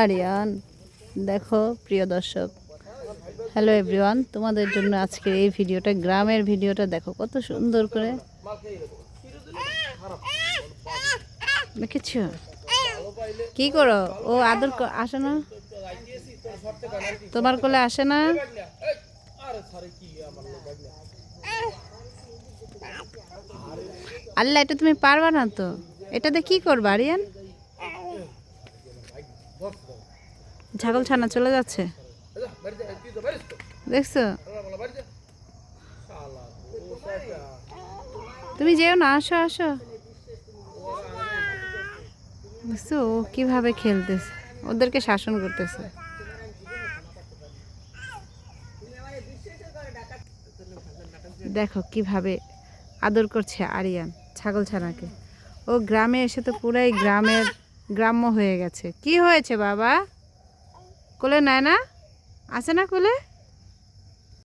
আরিয়ান, দেখো প্রিয় দর্শক। হ্যালো এভরিওয়ান তোমাদের জন্য আজকে এই ভিডিওটা, গ্রামের ভিডিওটা, দেখো কত সুন্দর করে। দেখেছ কি করো? ও আদর আসে না? তোমার কোলে আসে না? আল্লাহ, এটা তুমি পারবা না তো। এটাতে কি করবা, আরিয়ান? ছাগল ছানা চলে যাচ্ছে? দেখছ? তুমি যেও না, আসো আসো। বুঝছ ও কীভাবে খেলতেছে? ওদেরকে শাসন করতেছে। দেখো কীভাবে আদর করছে আরিয়ান ছাগল ছানাকে। ও গ্রামে এসে তো পুরাই গ্রামের গ্রাম্য হয়ে গেছে। কি হয়েছে বাবা? কোলে নেয় না? আছে না কোলে?